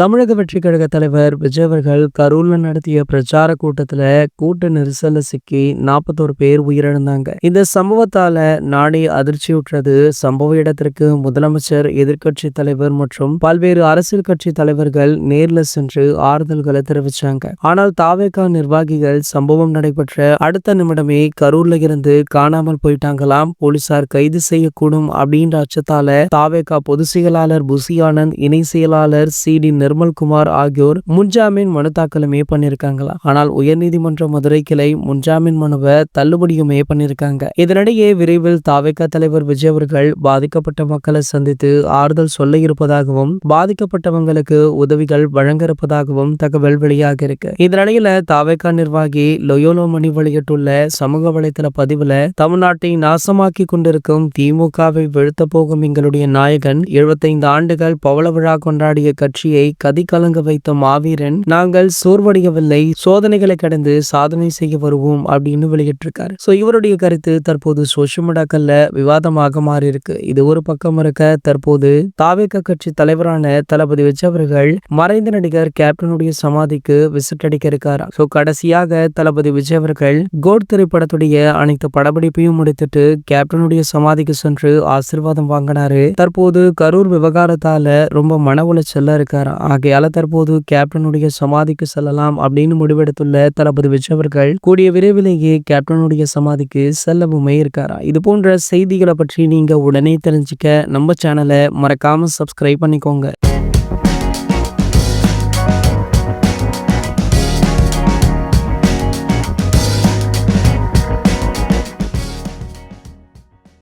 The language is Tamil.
தமிழக வெற்றி கழக தலைவர் விஜய் அவர்கள் கரூர்ல நடத்திய பிரச்சார கூட்டத்துல கூட்ட நெரிசல்ல சிக்கி நாற்பத்தோரு பேர் உயிரிழந்தாங்க. இந்த சம்பவத்தால நாடே அதிர்ச்சியுற்றது. சம்பவ இடத்திற்கு முதலமைச்சர் எதிர்க்கட்சி தலைவர் மற்றும் பல்வேறு அரசியல் கட்சி தலைவர்கள் நேர்ல சென்று ஆறுதல்களை தெரிவிச்சாங்க. ஆனால் தாவேகா நிர்வாகிகள் சம்பவம் நடைபெற்ற அடுத்த நிமிடமே கரூர்ல இருந்து காணாமல் போயிட்டாங்களாம். போலீசார் கைது செய்யக்கூடும் அப்படின்ற அச்சத்தால தாவேகா பொதுச் செயலாளர் புசி ஆனந்த் இணை செயலாளர் சி டி நிர்மல்குமார் ஆகியோர் முன்ஜாமீன் மனு தாக்கலுமே பண்ணியிருக்காங்களா ஆனால் உயர்நீதிமன்ற மதுரை கிளை முன்ஜாமீன் மனுவை தள்ளுபடியுமே பண்ணியிருக்காங்க இதனிடையே விரைவில் தாவேக தலைவர் விஜய் அவர்கள் பாதிக்கப்பட்ட மக்களை சந்தித்து ஆறுதல் சொல்ல இருப்பதாகவும் பாதிக்கப்பட்டவங்களுக்கு உதவிகள் வழங்க இருப்பதாகவும் தகவல் வெளியாக இருக்கு. இதனிடையில தாவேகா நிர்வாகி லொயோலோ மணி வெளியிட்டுள்ள சமூக வலைதள பதிவுல தமிழ்நாட்டை நாசமாக்கி கொண்டிருக்கும் திமுகவை வீழ்த்த போகும் எங்களுடைய நாயகன் 75 ஆண்டுகள் பவள விழா கொண்டாடிய கட்சியை கதி கலங்க வைத்த மாவீரன் நாங்கள் சோர்வடையவில்லை சோதனைகளை கடந்து சாதனை செய்ய வருவோம் அப்படின்னு வெளியிட்டிருக்காரு. ஸோ இவருடைய கருத்து தற்போது சோஷியல் மீடியாக்கள்ல விவாதமாக மாறி இருக்கு இது ஒரு பக்கம் இருக்க தற்போது தாவேக கட்சி தலைவரான தளபதி விஜய் அவர்கள் மறைந்த நடிகர் கேப்டனுடைய சமாதிக்கு விசிட் அடிக்க இருக்காரா? ஸோ கடைசியாக தளபதி விஜய் அவர்கள் கோட் திரைப்படத்துடைய அனைத்து படப்பிடிப்பையும் முடித்துட்டு கேப்டனுடைய சமாதிக்கு சென்று ஆசீர்வாதம் வாங்கினாரு. தற்போது கரூர் விவகாரத்தால ரொம்ப மன உளைச்சல்ல இருக்காரா? ஆகையால தற்போது கேப்டனுடைய சமாதிக்கு செல்லலாம் அப்படின்னு முடிவெடுத்துள்ள தளபதி விஜய் அவர்கள் கூடிய விரைவிலேயே கேப்டனுடைய சமாதிக்கு செல்லவுமே இருக்காரா? இது போன்ற செய்திகளை பற்றி நீங்க உடனே தெரிஞ்சுக்க நம்ம சேனலை மறக்காம சப்ஸ்கிரைப் பண்ணிக்கோங்க.